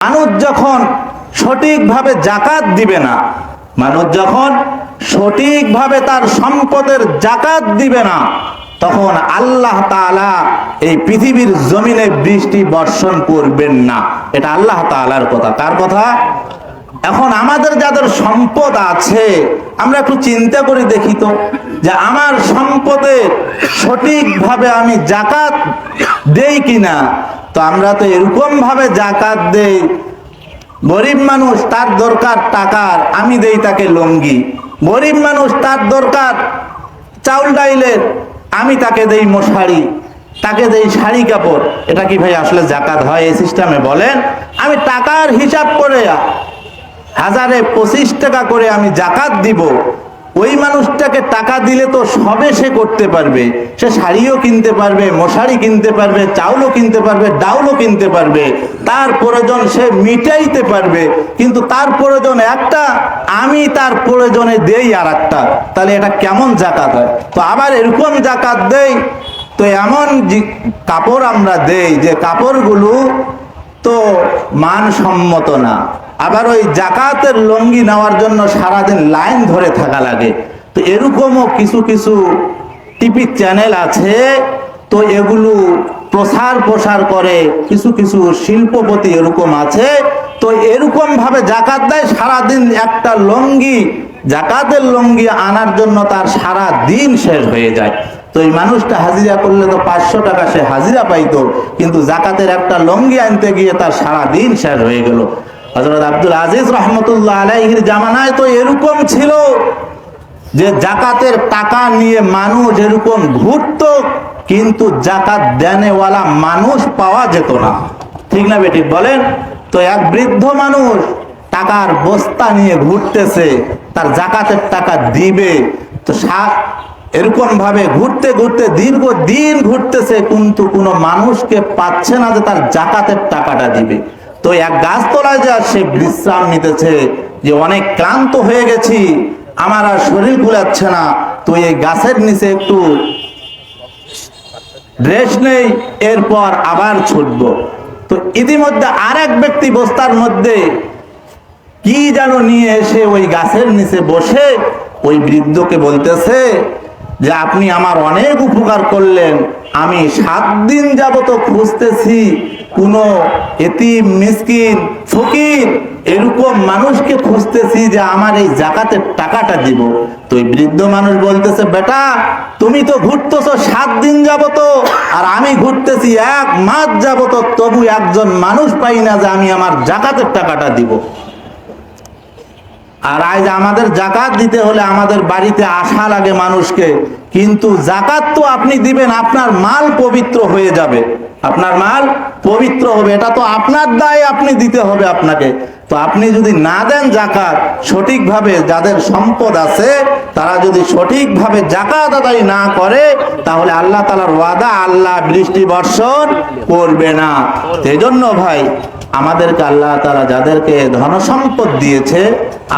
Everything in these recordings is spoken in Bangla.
মানুষ যখন সঠিকভাবে জাকাত দিবে না, মানুষ যখন সঠিকভাবে তার সম্পদের জাকাত দিবে না, তখন আল্লাহ তাআলা এই পৃথিবীর জমিনে বৃষ্টি বর্ষণ করবেন না। এটা আল্লাহ তাআলার কথা। তার কথা? এখন আমাদের যাদের সম্পদ আছে, আমরা একটু চিন্তা করে দেখি তো, যে আমার সম্পদে সঠিকভাবে আমি জাকাত দেই কিনা তো আমরা তো এরকম ভাবে জাকাত দেই। গরিব মানুষ তার দরকার টাকার, আমি দেই তাকে লঙ্গি। গরিব মানুষ তার দরকার চাউল ডাইলের, আমি তাকে দেই মশারি, তাকে দেই শাড়ি কাপড়। এটা কি ভাই আসলে জাকাত হয় এই সিস্টেমে বলেন? আমি টাকার হিসাব করে হাজারে পঁচিশ টাকা করে আমি জাকাত দিব। ওই মানুষটাকে টাকা দিলে তো সবে সে করতে পারবে। সে শাড়িও কিনতে পারবে, মশারি কিনতে পারবে, চাউলও কিনতে পারবে, ডাউলও কিনতে পারবে। তার প্রয়োজন সে মিটাইতে পারবে। কিন্তু তার প্রয়োজন একটা, আমি তার প্রয়োজনে দেই আর একটা তাহলে এটা কেমন জাকাত হয়? তো আবার এরকম জাকাত দেই, তো এমন কাপড় আমরা দেই যে কাপড়গুলো তো মানসম্মত না। আবার ওই জাকাতের লঙ্গি নেওয়ার জন্য সারাদিন লাইন ধরে থাকা লাগে। তো এরকমও কিছু কিছু টিভি চ্যানেল আছে, তো এগুলো প্রসার প্রসার করে, কিছু কিছু শিল্পপতি এরকম আছে। তো এরকম ভাবে জাকাত দেয়, সারাদিন একটা লঙ্গি, জাকাতের লঙ্গি আনার জন্য তার সারা দিন শেষ হয়ে যায়। তো এই মানুষটা হাজিরা করলে তো পাঁচশো টাকা সে হাজিরা পাইতো, কিন্তু জাকাতের একটা লঙ্গি আনতে গিয়ে তার সারা দিন শেষ হয়ে গেল। হজরত আব্দুল আজিজ রহমতুল্লাহ আলাইহির জামানায় তো এরকম ছিল যে জাকাতের টাকা নিয়ে মানুষ এরকম ঘুরতো, কিন্তু জাকাত দেনেওয়ালা মানুষ পাওয়া যেত না। ঠিক না বেটি বলেন? তো এক বৃদ্ধ মানুষ টাকার বস্তা নিয়ে ঘুরতেছে, তার জাকাতের টাকা দিবে। তো এরকম ভাবে ঘুরতে ঘুরতে দীর্ঘ দিন ঘুরতেছে, কিন্তু কোনো মানুষকে পাচ্ছে না যে তার জাকাতের টাকাটা দিবে। তো এক গাছতলায় যা সে বিশ্রাম নিতেছে যে অনেক ক্লান্ত হয়ে গেছি, আমার আর শরীর গুলাচ্ছে না। তো এই গাছের নিচে একটু ড্রেস নেই, এরপর আবার ছুটবো। তো ইতিমধ্যে আর এক ব্যক্তি বস্তার মধ্যে কি যেন নিয়ে এসে ওই গাছের নিচে বসে ওই বৃদ্ধকে বলতেছে যে, আপনি আমার অনেক উপকার করলেন আমি সাত দিন যাবত খুঁজতেছি কোনো এতিম, মিসকিন, ফকির, এরকম মানুষকে খুঁজতেছি যে আমার এই জাকাতের টাকাটা দিব। তো এই বৃদ্ধ মানুষ বলতেছে, বেটা, তুমি তো ঘুরতেছো সাত দিন যাবত আর আমি ঘুরতেছি এক মাস যাবত, তবু একজন মানুষ পাই না যে আমি আমার জাকাতের টাকাটা দিব। আর আজ আমাদের জাকাত দিতে হলে আমাদের বাড়িতে আশা লাগে মানুষকে। কিন্তু জাকাত তো আপনি দিবেন, আপনার মাল পবিত্র হয়ে যাবে। আপনার মাল পবিত্র হবে, এটা তো আপনার দায় আপনি দিতে হবে আপনাকে। তো আপনি যদি না দেন জাকাত সঠিকভাবে যাদের সম্পদ আছে, তারা যদি সঠিকভাবে জাকাত আদায় না করে, তাহলে আল্লাহ তালার ওয়াদা, আল্লাহ বৃষ্টি বর্ষণ করবে না। সেই জন্য ভাই, আমাদেরকে আল্লাহ তারা যাদেরকে ধন সম্পদ দিয়েছে,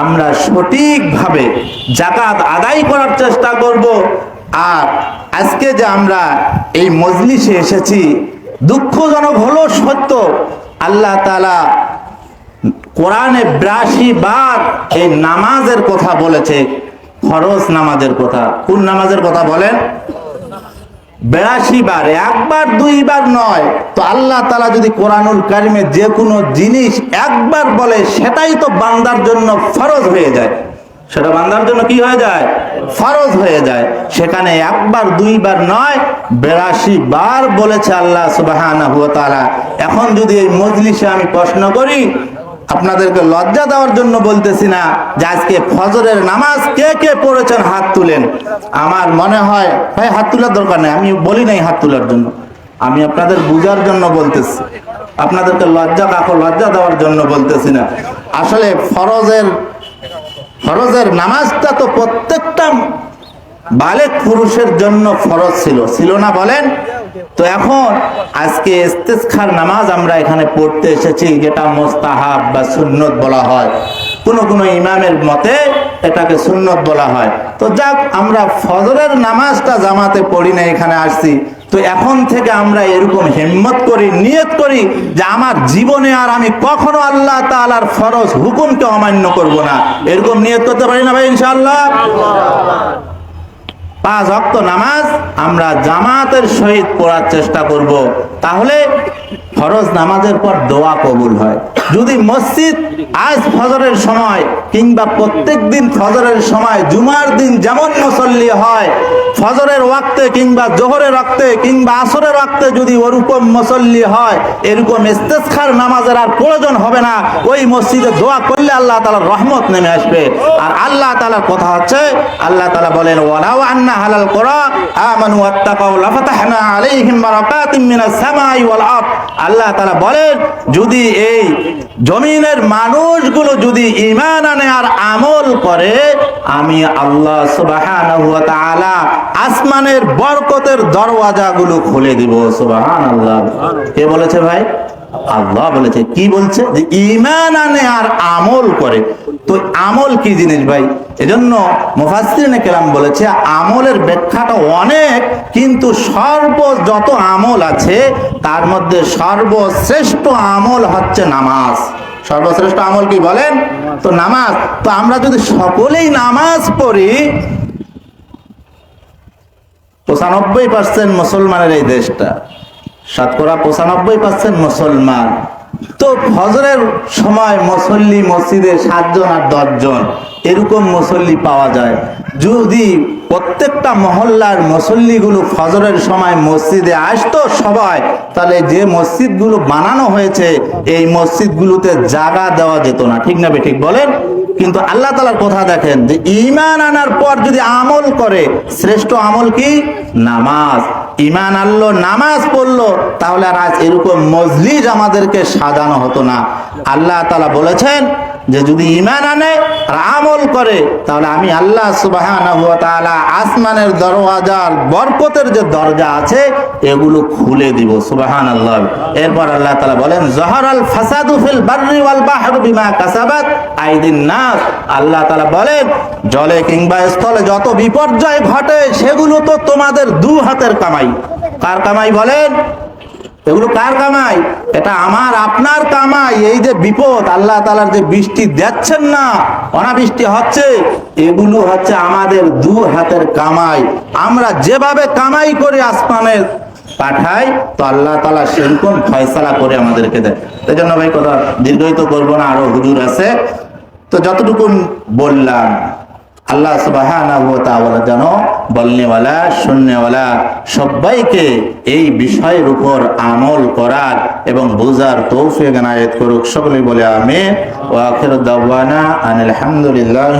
আমরা সঠিকভাবে জাকাত আদায় করার চেষ্টা করব। আর আজকে যে আমরা এই মজলিসে এসেছি, দুঃখজনক হলো সত্য, আল্লাহ তালা কোরআনে বিরাশি বার এই নামাজের কথা বলেছে, ফরজ নামাজের কথা। কোন নামাজের কথা বলেন? বেড়াশি বার, একবার, দুইবার নয়। তো আল্লাহ তালা যদি কোরআনুল কারিমে যে কোনো জিনিস একবার বলে, সেটাই তো বান্দার জন্য ফরজ হয়ে যায়। সেটা বান্দার জন্য কি হয়ে যায়? ফরজ হয়ে যায়। সেখানে একবার, দুইবার নয় বেড়াশি বার বলেছে আল্লাহ সুবাহ এখন যদি এই মজলিসে আমি প্রশ্ন করি আপনাদেরকে লজ্জা দেওয়ার জন্য বলতেছি না যে আজকে ফজরের নামাজ কে কে পড়েছেন হাত তুলেন। আমার মনে হয়, ভাই, হাত তোলার দরকার নেই, আমি বলি নাই হাত তোলার জন্য। আমি আপনাদের বুঝার জন্য বলতেছি। আপনাদেরকে লজ্জা কাকো লজ্জা দেওয়ার জন্য বলতেছি না। আসলে ফরজের ফরজের নামাজটা তো প্রত্যেকটা বালেক পুরুষের জন্য ফরজ ছিল। ছিল না বলেন? তো এখন আজকে ইস্তেসখার নামাজ আমরা এখানে পড়তে এসেছি, যেটা মোস্তাহাব বা সুন্নত বলা হয়। কোন কোন ইমামের মতে এটাকে সুন্নত বলা হয়। তো যাক, আমরা ফজরের নামাজটা জামাতে পড়ি না এখানে আসছি। তো এখন থেকে আমরা এরকম হিম্মত করি, নিয়ত করি যে আমার জীবনে আর আমি কখনো আল্লাহ তাআলার ফরজ হুকুমকে অমান্য করব না। এরকম নিয়ত করতে পারি না ভাই, ইনশাআল্লাহ? পাঁচ অক্ত নামাজ আমরা জামাতের সহিত পড়ার চেষ্টা করব। তাহলে ফরজ নামাজের পর দোয়া কবুল হয়। যদি মসজিদ আজ ফজরের সময় কিংবা প্রত্যেক দিন ফজরের সময় জুমার দিন যেমন মুসল্লি হয়, ফজরের ওয়াক্তে কিংবা জোহরের ওয়াক্তে কিংবা আসরের ওয়াক্তে যদি ওরকম মুসল্লি হয় এরকম ইস্তেসখার নামাজের আর প্রয়োজন হবে না। ওই মসজিদে দোয়া করলে আল্লাহ তাআলার রহমত নেমে আসবে। আর আল্লাহ তাআলার কথা হচ্ছে, আল্লাহ তালা বলেন, ওয়ালাউ আন্না হালাল কুরা আমানু ওয়াত্তাকাউ লাফাতাহনা আলাইহিম বারাকাতিম মিনাস সামাই ওয়াল আরদ। আল্লাহ তারা বলেন, যদি এই জমিনের মানুষগুলো যদি ইমান আনে আর আমল করে, আমি আল্লাহ সুবাহান আসমানের বরকতের দরওয়াজাগুলো খুলে দিব, সুবহানাল্লাহ। কে বলেছে ভাই? আল্লাহ বলেছে, কি বলছে? যে ইমান আনে আর আমল করে। তো আমল কি জিনিস ভাই? এজন্য মুফাসসিরিনে কেরাম বলেছে, আমলের ব্যাখ্যাটা অনেক, কিন্তু সর্ব যত আমল আছে, তার মধ্যে সর্বশ্রেষ্ঠ আমল হচ্ছে নামাজ। সর্বশ্রেষ্ঠ আমল কি বলেন? তো নামাজ। তো আমরা যদি সকলেই নামাজ পড়ি, পঁচানব্বই পার্সেন্ট মুসলমানের এই দেশটা। শতকরা পঁচানব্বই পার্সেন্ট মুসলমান। তো ফজরের সময় মুসল্লি মসজিদে সাতজন আর দশজন, এরকম মুসল্লি পাওয়া যায়। যদি প্রত্যেকটা মহল্লার মুসল্লিগুলো ফজরের সময় মসজিদে আসতো সবাই, তাহলে যে মসজিদগুলো বানানো হয়েছে, এই মসজিদগুলোতে জায়গা দেওয়া যেত না। ঠিক না ঠিক বলেন? কিন্তু আল্লাহ তালার কথা দেখেন যে ইমান আনার পর যদি আমল করে, শ্রেষ্ঠ আমল কি? নামাজ। ইমান আনলো, নামাজ পড়ল, তাহলে আর আজ এরকম মজলিস আমাদেরকে সাজানো হতো না। আল্লাহ তালা বলেছেন যে যদি ইমান আনে, আর আমল করে, তাহলে আমি আল্লাহ তাআলা আসমানের দরওয়াজার, বরকতের যে দরজা আছে, এগুলো খুলে দিব, সুবহানাল্লাহ। এরপর আল্লাহ তাআলা বলেন, জহরাল ফাসাদু ফিল আল্লাহ তাআলা বলেন, জলে কিংবা স্থলে যত বিপর্যয় ঘটে, সেগুলো তো তোমাদের দু হাতের কামাই। কার কামাই বলেন? এগুলো কার কামাই? এটা আমার, আপনার কামাই। এই যে বিপদ, আল্লাহ তালার যে বৃষ্টি দেখছেন না, অনাবৃষ্টি হচ্ছে, এগুলো হচ্ছে আমাদের দু হাতের কামাই। আমরা যেভাবে কামাই করে আসমানের পাঠাই, তো আল্লাহ তালা সেরকম ফয়সালা করে আমাদেরকে দেয়। এই জন্য ভাই, কথা দীর্ঘায়িত করব না, আরও হুজুর আছে। তো যতটুকু বললাম আল্লাহ তাআলা যেন বলনেওয়ালা শূন্যওয়ালা সবাইকে এই বিষয়ের উপর আমল করার এবং বোঝার তৌফিক নায়ত করুক। সকলে বলে আমি ওয়া দাওয়ানা আনিল হামদুলিল্লাহ।